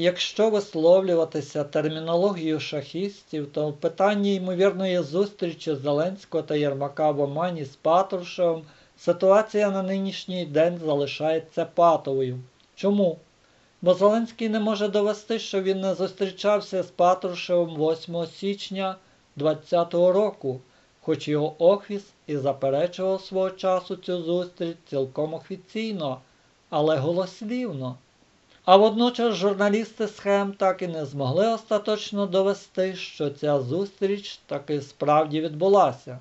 Якщо висловлюватися термінологією шахістів, то в питанні ймовірної зустрічі Зеленського та Єрмака в Омані з Патрушевим ситуація на нинішній день залишається патовою. Чому? Бо Зеленський не може довести, що він не зустрічався з Патрушевим 8 січня 2020 року, хоч його офіс і заперечував свого часу цю зустріч цілком офіційно, але голослівно. А водночас журналісти схем так і не змогли остаточно довести, що ця зустріч таки справді відбулася.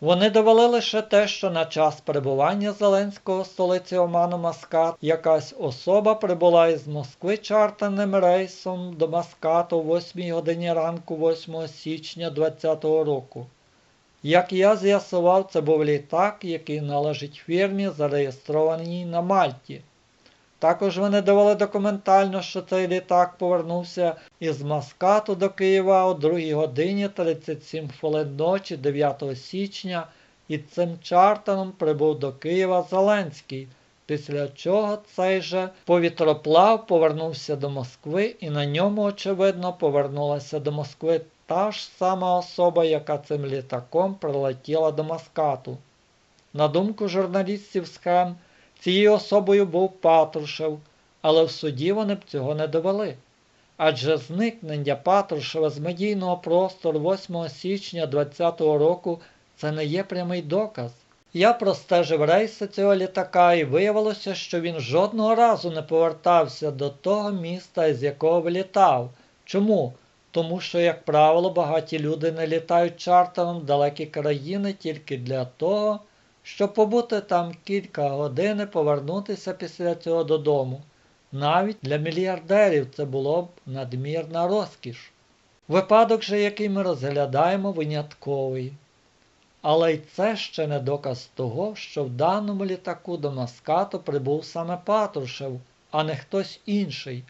Вони довели лише те, що на час перебування Зеленського в столиці Оману Маскат якась особа прибула із Москви чартерним рейсом до Маскату о 8 годині ранку 8 січня 2020 року. Як я з'ясував, це був літак, який належить фірмі, зареєстрованій на Мальті. Також вони довели документально, що цей літак повернувся із Маскату до Києва о 2 годині 37 хвилин ночі 9 січня і цим чартером прибув до Києва Зеленський, після чого цей же повітроплав повернувся до Москви і на ньому, очевидно, повернулася до Москви та ж сама особа, яка цим літаком прилетіла до Маскату. На думку журналістів схем, Цією особою був Патрушев, але в суді вони б цього не довели. Адже зникнення Патрушева з медійного простору 8 січня 2020 року це не є прямий доказ. Я простежив рейси цього літака і виявилося, що він жодного разу не повертався до того міста, з якого вилітав. Чому? Тому що, як правило, багаті люди не літають чартером в далекі країни тільки для того, щоб побути там кілька годин і повернутися після цього додому. Навіть для мільярдерів це було б надмірна розкіш. Випадок же, який ми розглядаємо, винятковий. Але й це ще не доказ того, що в даному літаку до Маскату прибув саме Патрушев, а не хтось інший,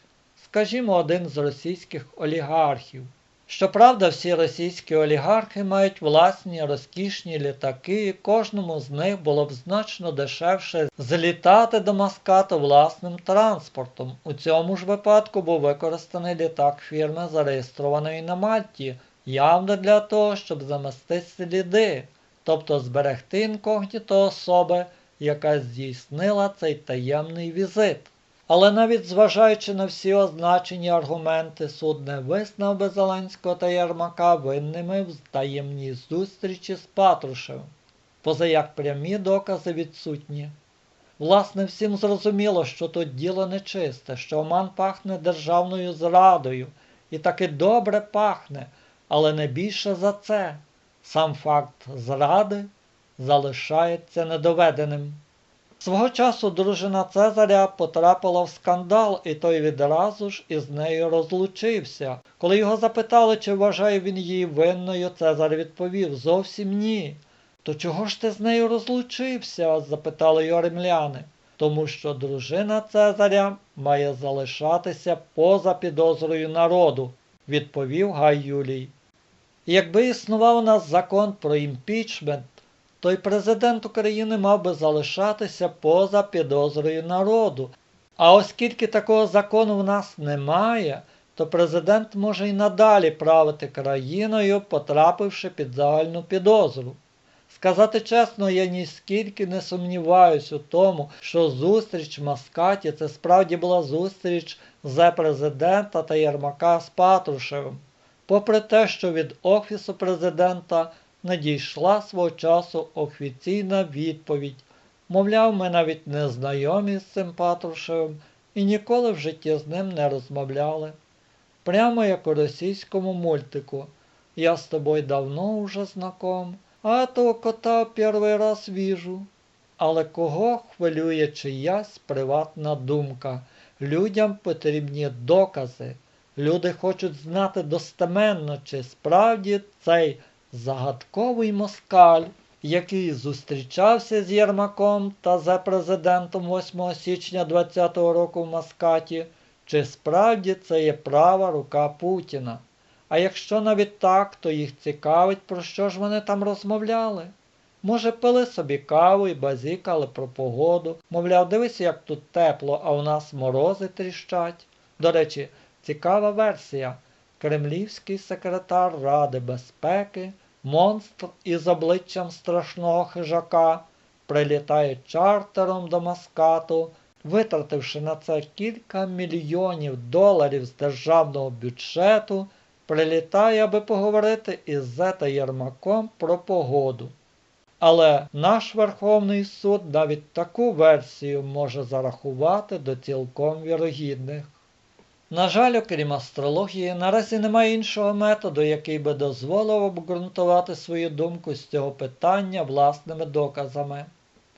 скажімо, один з російських олігархів. Щоправда, всі російські олігархи мають власні розкішні літаки, і кожному з них було б значно дешевше злітати до Маскату власним транспортом. У цьому ж випадку був використаний літак фірми, зареєстрованої на Мальті, явно для того, щоб замести сліди, тобто зберегти інкогніто особи, яка здійснила цей таємний візит. Але навіть зважаючи на всі означені аргументи, суд не визнав би Зеленського та Єрмака винними в таємній зустрічі з Патрушевим, позаяк прямі докази відсутні. Власне, всім зрозуміло, що тут діло нечисте, що Оман пахне державною зрадою, і таки добре пахне, але не більше за це. Сам факт зради залишається недоведеним. Свого часу дружина Цезаря потрапила в скандал, і той відразу ж із нею розлучився. Коли його запитали, чи вважає він її винною, Цезар відповів зовсім ні. То чого ж ти з нею розлучився? запитали його римляни. Тому що дружина Цезаря має залишатися поза підозрою народу, відповів Гай Юлій. Якби існував у нас закон про імпічмент, то й президент України мав би залишатися поза підозрою народу. А оскільки такого закону в нас немає, то президент може й надалі правити країною, потрапивши під загальну підозру. Сказати чесно, я ніскільки не сумніваюсь у тому, що зустріч в Маскаті це справді була зустріч зе президента та Єрмака з Патрушевим. Попри те, що від Офісу президента надійшла свого часу офіційна відповідь. Мовляв, ми навіть не знайомі з цим Патрушевим і ніколи в житті з ним не розмовляли. Прямо як у російському мультику. Я з тобою давно уже знаком, а того кота перший раз віжу. Але кого хвилює чиясь приватна думка? Людям потрібні докази. Люди хочуть знати достеменно, чи справді цей загадковий москаль, який зустрічався з Єрмаком та за президентом 8 січня 2020 року в Маскаті, чи справді це є права рука Путіна. А якщо навіть так, то їх цікавить, про що ж вони там розмовляли. Може, пили собі каву і базікали про погоду, мовляв, дивись, як тут тепло, а у нас морози тріщать. До речі, Цікава версія. Кремлівський секретар Ради безпеки, монстр із обличчям страшного хижака, прилітає чартером до Маскату, витративши на це кілька мільйонів доларів з державного бюджету, прилітає, аби поговорити із Зета Єрмаком про погоду. Але наш Верховний суд навіть таку версію може зарахувати до цілком вірогідних. На жаль, окрім астрології, наразі немає іншого методу, який би дозволив обґрунтувати свою думку з цього питання власними доказами.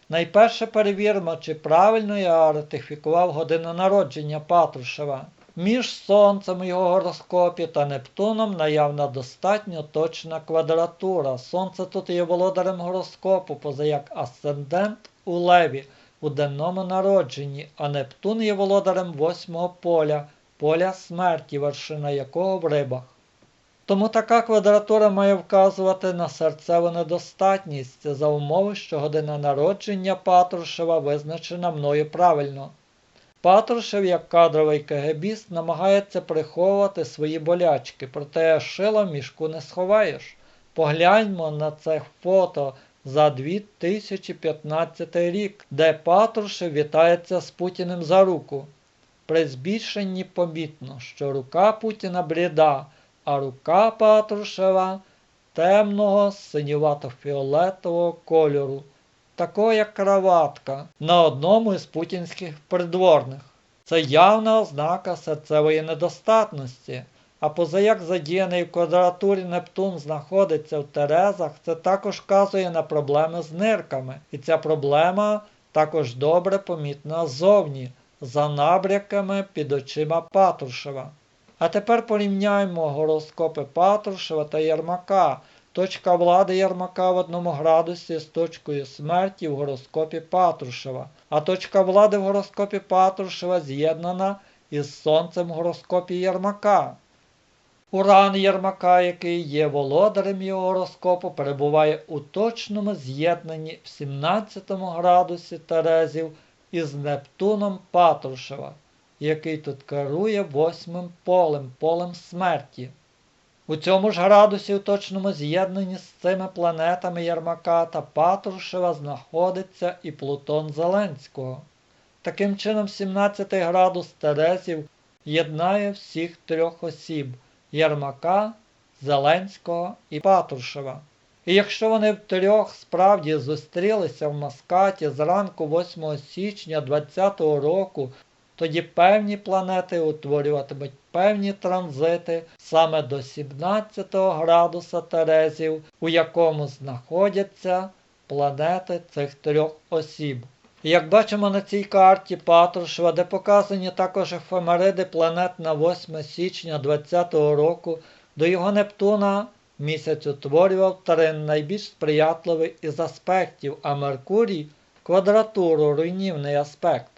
Найперше перевіримо, чи правильно я ратифікував годину народження Патрушева. Між Сонцем у його гороскопі та Нептуном наявна достатньо точна квадратура. Сонце тут є володарем гороскопу, поза як асцендент у Леві у денному народженні, а Нептун є володарем восьмого поля, поля смерті, вершина якого в рибах. Тому така квадратура має вказувати на серцеву недостатність за умови, що година народження Патрушева визначена мною правильно. Патрушев, як кадровий КГБіст, намагається приховувати свої болячки, проте шила в мішку не сховаєш. Погляньмо на це фото за 2015 рік, де Патрушев вітається з Путіним за руку. При збільшенні помітно, що рука Путіна бліда, а рука Патрушева темного синювато-фіолетового кольору такого як краватка на одному із путінських придворних. Це явна ознака серцевої недостатності. А позаяк задіяний в квадратурі Нептун знаходиться в Терезах, це також вказує на проблеми з нирками. І ця проблема також добре помітна ззовні, за набряками під очима Патрушева. А тепер порівняємо гороскопи Патрушева та Єрмака. Точка влади Єрмака в одному градусі з точкою смерті в гороскопі Патрушева, а точка влади в гороскопі Патрушева з'єднана із Сонцем в гороскопі Єрмака. Уран Єрмака, який є володарем його гороскопу, перебуває у точному з'єднанні в 17 градусі Терезів із Нептуном Патрушева, який тут керує восьмим полем, полем смерті. У цьому ж градусі у точному з'єднанні з цими планетами Єрмака та Патрушева знаходиться і Плутон Зеленського. Таким чином, 17 градус Терезів єднає всіх трьох осіб Єрмака, Зеленського і Патрушева. І якщо вони втрьох справді зустрілися в Маскаті зранку 8 січня 2020 року тоді певні планети утворюватимуть певні транзити саме до 17 градуса Терезів, у якому знаходяться планети цих трьох осіб. Як бачимо на цій карті Патрушева, де показані також ефемериди планет на 8 січня 2020 року, до його Нептуна місяць утворював тарин найбільш сприятливий із аспектів, а Меркурій квадратуру руйнівний аспект.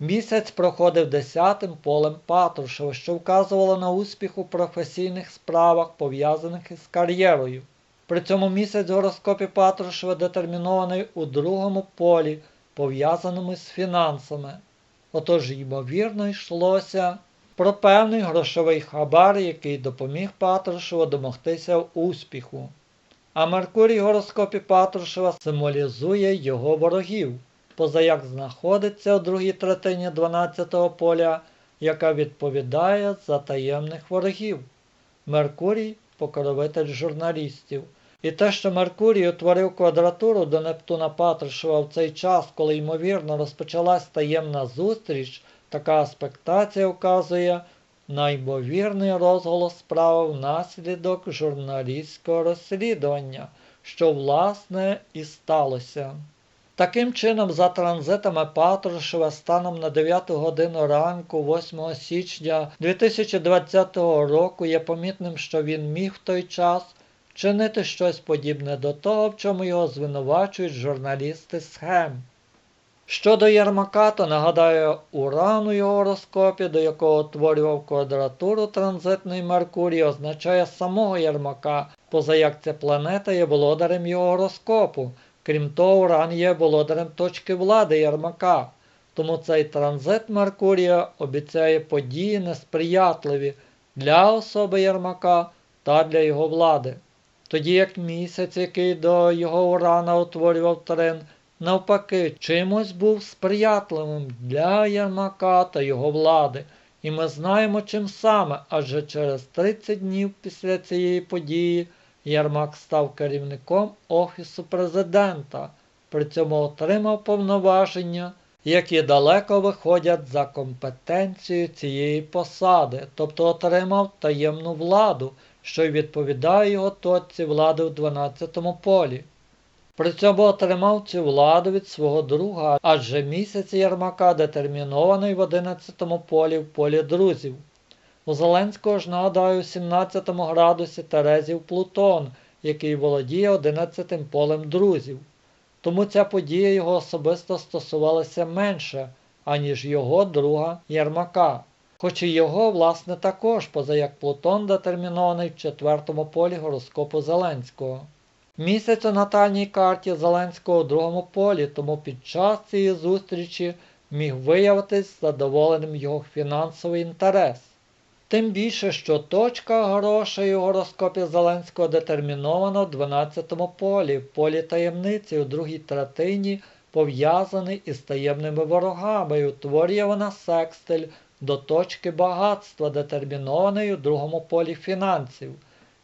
Місяць проходив десятим полем Патрушева, що вказувало на успіх у професійних справах, пов'язаних із кар'єрою. При цьому місяць в гороскопі Патрушева детермінований у другому полі, пов'язаному з фінансами. Отож, ймовірно, йшлося про певний грошовий хабар, який допоміг Патрушеву домогтися успіху. А Меркурій в гороскопі Патрушева символізує його ворогів позаяк знаходиться у другій третині 12-го поля, яка відповідає за таємних ворогів. Меркурій покровитель журналістів. І те, що Меркурій утворив квадратуру до Нептуна Патрушева в цей час, коли, ймовірно, розпочалась таємна зустріч, така аспектація вказує на ймовірний розголос справи внаслідок журналістського розслідування, що, власне, і сталося. Таким чином, за транзитами Патрушева станом на 9 годину ранку, 8 січня 2020 року, є помітним, що він міг в той час вчинити щось подібне до того, в чому його звинувачують журналісти схем. Щодо Єрмака, то нагадаю уран у його гороскопі, до якого утворював квадратуру транзитний Меркурій, означає самого Єрмака, поза як ця планета є володарем його гороскопу. Крім того, Уран є володарем точки влади Ярмака. Тому цей транзит Меркурія обіцяє події несприятливі для особи Єрмака та для його влади. Тоді як місяць, який до його урана утворював трин, навпаки, чимось був сприятливим для Єрмака та його влади. І ми знаємо чим саме, адже через 30 днів після цієї події Єрмак став керівником Офісу президента, при цьому отримав повноваження, які далеко виходять за компетенцію цієї посади, тобто отримав таємну владу, що й відповідає його точці влади в 12-му полі. При цьому отримав цю владу від свого друга, адже місяць Єрмака детермінований в 11-му полі в полі друзів. У Зеленського ж нагадаю, у 17 градусі Терезів Плутон, який володіє 11-тим полем друзів. Тому ця подія його особисто стосувалася менше, аніж його друга Єрмака. Хоч і його, власне, також, поза як Плутон детермінований в четвертому полі гороскопу Зеленського. Місяць у натальній карті Зеленського у другому полі, тому під час цієї зустрічі міг виявитись задоволеним його фінансовий інтерес. Тим більше, що точка грошей у гороскопі Зеленського детермінована в 12-му полі, в полі таємниці у другій третині, пов'язаний із таємними ворогами, утворює вона секстиль до точки багатства, детермінованої у другому полі фінансів.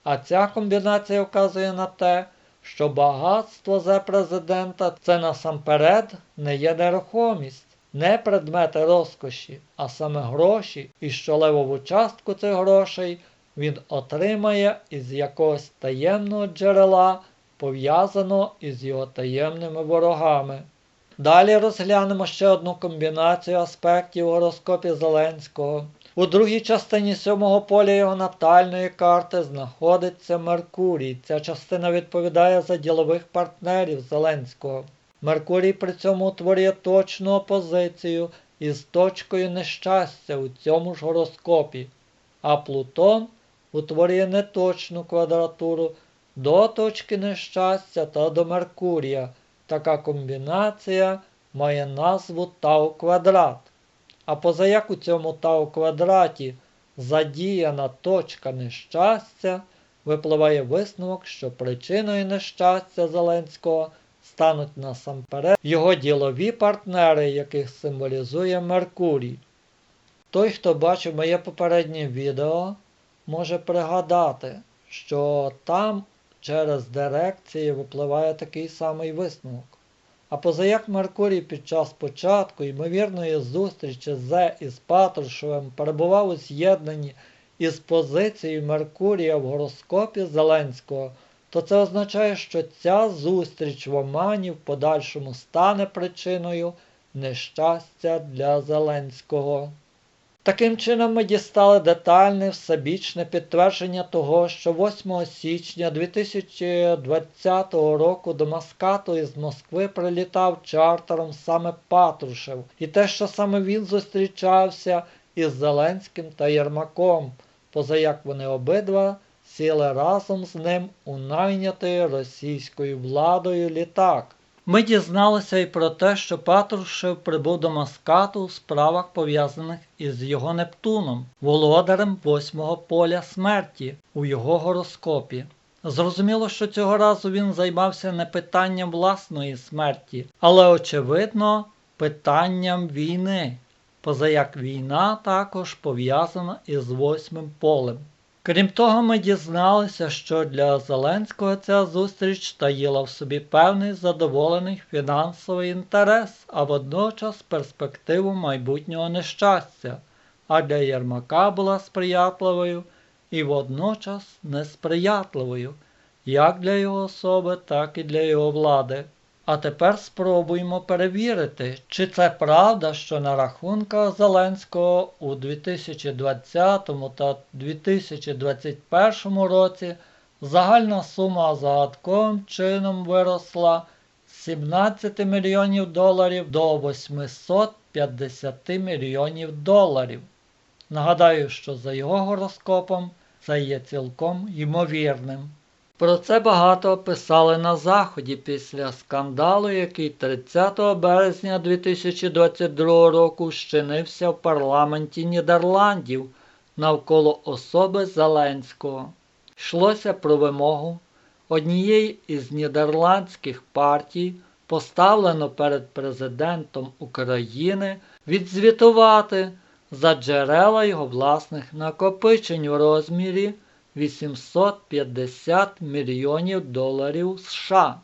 А ця комбінація вказує на те, що багатство за президента це насамперед не є нерухомість, не предмети розкоші, а саме гроші, і що левову частку цих грошей він отримає із якогось таємного джерела, пов'язаного із його таємними ворогами. Далі розглянемо ще одну комбінацію аспектів у гороскопі Зеленського. У другій частині сьомого поля його натальної карти знаходиться Меркурій. Ця частина відповідає за ділових партнерів Зеленського. Меркурій при цьому утворює точну опозицію із точкою нещастя у цьому ж гороскопі, а Плутон утворює неточну квадратуру до точки нещастя та до Меркурія. Така комбінація має назву Тау квадрат. А позаяк у цьому Тау квадраті задіяна точка нещастя, випливає висновок, що причиною нещастя Зеленського стануть насамперед його ділові партнери, яких символізує Меркурій. Той, хто бачив моє попереднє відео, може пригадати, що там через дирекції випливає такий самий висновок. А позаяк Меркурій під час початку ймовірної зустрічі з із Патрушевим перебував у з'єднанні із позицією Меркурія в гороскопі Зеленського, то це означає, що ця зустріч в Омані в подальшому стане причиною нещастя для Зеленського. Таким чином ми дістали детальне всебічне підтвердження того, що 8 січня 2020 року до Маскату із Москви прилітав чартером саме Патрушев, і те, що саме він зустрічався із Зеленським та Єрмаком, позаяк вони обидва сіли разом з ним у найнятий російською владою літак. Ми дізналися і про те, що Патрушев прибув до Маскату у справах пов'язаних із його Нептуном, володарем восьмого поля смерті у його гороскопі. Зрозуміло, що цього разу він займався не питанням власної смерті, але, очевидно, питанням війни, позаяк війна також пов'язана із восьмим полем. Крім того, ми дізналися, що для Зеленського ця зустріч таїла в собі певний задоволений фінансовий інтерес, а водночас перспективу майбутнього нещастя, а для Єрмака була сприятливою і водночас несприятливою, як для його особи, так і для його влади. А тепер спробуємо перевірити, чи це правда, що на рахунках Зеленського у 2020 та 2021 році загальна сума загадковим чином виросла з 17 мільйонів доларів до 850 мільйонів доларів. Нагадаю, що за його гороскопом це є цілком ймовірним. Про це багато писали на Заході після скандалу, який 30 березня 2022 року щинився в парламенті Нідерландів навколо особи Зеленського. Йшлося про вимогу однієї із нідерландських партій, поставлено перед президентом України відзвітувати за джерела його власних накопичень у розмірі 850 мільйонів доларів США.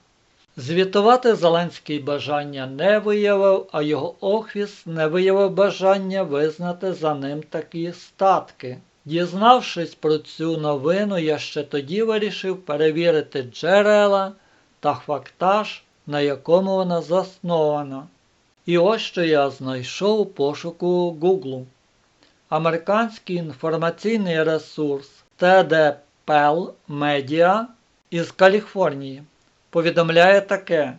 Звітувати Зеленський бажання не виявив, а його офіс не виявив бажання визнати за ним такі статки. Дізнавшись про цю новину, я ще тоді вирішив перевірити джерела та фактаж, на якому вона заснована. І ось що я знайшов у пошуку Google. Американський інформаційний ресурс TDPL Media із Каліфорнії повідомляє таке.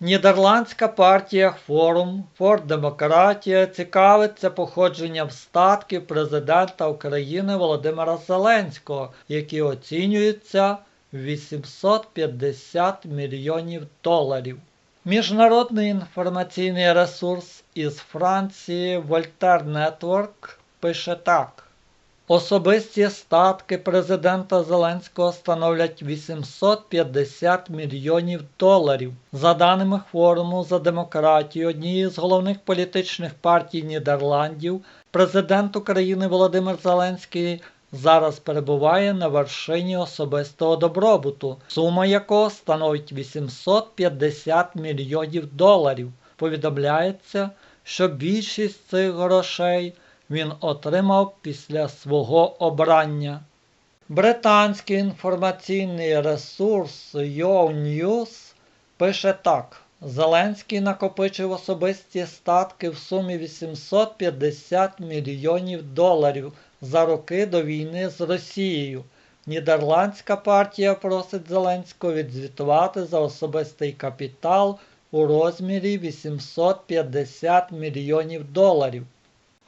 Нідерландська партія Форум for Демократія цікавиться походженням статків президента України Володимира Зеленського, які оцінюються 850 мільйонів доларів. Міжнародний інформаційний ресурс із Франції Voltaire Network пише так. Особисті статки президента Зеленського становлять 850 мільйонів доларів. За даними форуму за демократію, однієї з головних політичних партій Нідерландів, президент України Володимир Зеленський зараз перебуває на вершині особистого добробуту, сума якого становить 850 мільйонів доларів. Повідомляється, що більшість цих грошей він отримав після свого обрання. Британський інформаційний ресурс YoNews пише так. Зеленський накопичив особисті статки в сумі 850 мільйонів доларів за роки до війни з Росією. Нідерландська партія просить Зеленського відзвітувати за особистий капітал у розмірі 850 мільйонів доларів.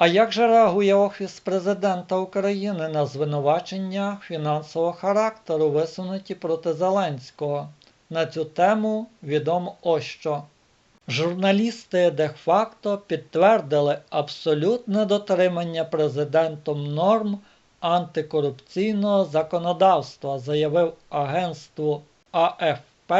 А як же реагує Офіс президента України на звинувачення фінансового характеру, висунуті проти Зеленського? На цю тему відомо ось що. Журналісти де-факто підтвердили абсолютне дотримання президентом норм антикорупційного законодавства, заявив агентству АФП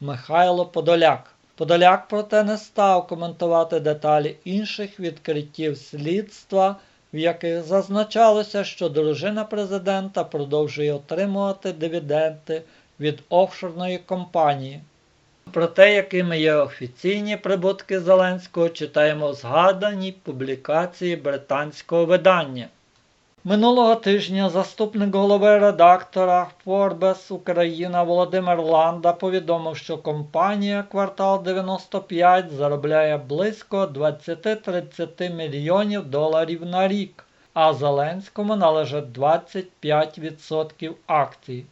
Михайло Подоляк. Подоляк, проте, не став коментувати деталі інших відкриттів слідства, в яких зазначалося, що дружина президента продовжує отримувати дивіденди від офшорної компанії. Про те, якими є офіційні прибутки Зеленського, читаємо в згаданій публікації британського видання. Минулого тижня заступник голови редактора Forbes Україна Володимир Ланда повідомив, що компанія Квартал 95 заробляє близько 20-30 мільйонів доларів на рік, а Зеленському належить 25% акцій.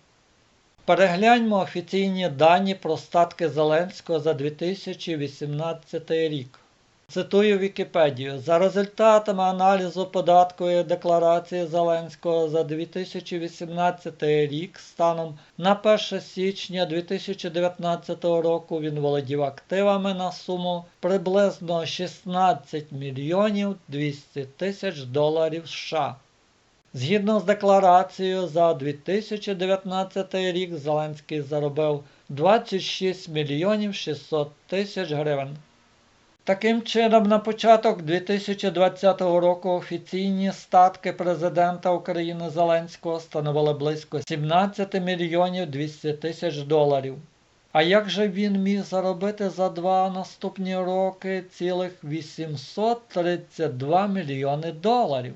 Перегляньмо офіційні дані про статки Зеленського за 2018 рік. Цитую Вікіпедію. За результатами аналізу податкової декларації Зеленського за 2018 рік станом на 1 січня 2019 року він володів активами на суму приблизно 16 мільйонів 200 тисяч доларів США. Згідно з декларацією, за 2019 рік Зеленський заробив 26 мільйонів 600 тисяч гривень. Таким чином, на початок 2020 року офіційні статки президента України Зеленського становили близько 17 мільйонів 200 тисяч доларів. А як же він міг заробити за два наступні роки цілих 832 мільйони доларів?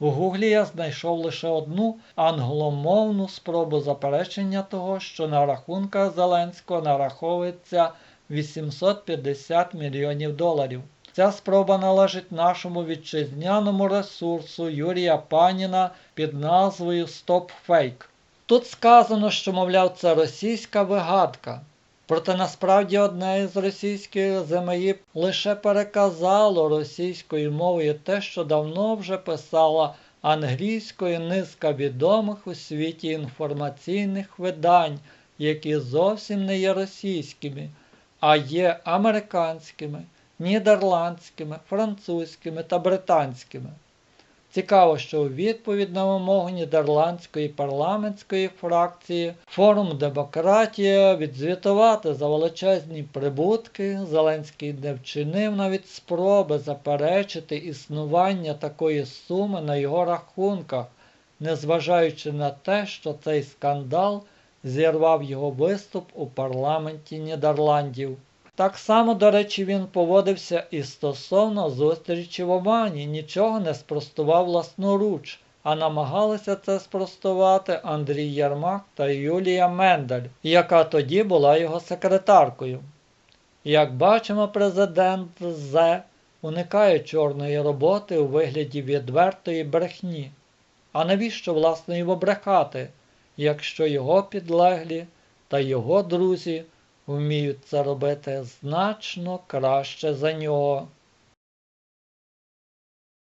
У Гуглі я знайшов лише одну англомовну спробу заперечення того, що на рахунках Зеленського нараховується 850 мільйонів доларів. Ця спроба належить нашому вітчизняному ресурсу Юрія Паніна під назвою StopFake. Тут сказано, що, мовляв, це російська вигадка. Проте насправді одне із російських ЗМІ лише переказало російською мовою те, що давно вже писала англійською низка відомих у світі інформаційних видань, які зовсім не є російськими, а є американськими, нідерландськими, французькими та британськими. Цікаво, що у відповідь на вимогу нідерландської парламентської фракції Форум Демократія відзвітувати за величезні прибутки Зеленський не вчинив навіть спроби заперечити існування такої суми на його рахунках, незважаючи на те, що цей скандал зірвав його виступ у парламенті Нідерландів. Так само, до речі, він поводився і стосовно зустрічі в Омані, нічого не спростував власноруч, а намагалися це спростувати Андрій Єрмак та Юлія Мендель, яка тоді була його секретаркою. Як бачимо, президент З уникає чорної роботи у вигляді відвертої брехні. А навіщо власне його брехати, якщо його підлеглі та його друзі вміють це робити значно краще за нього.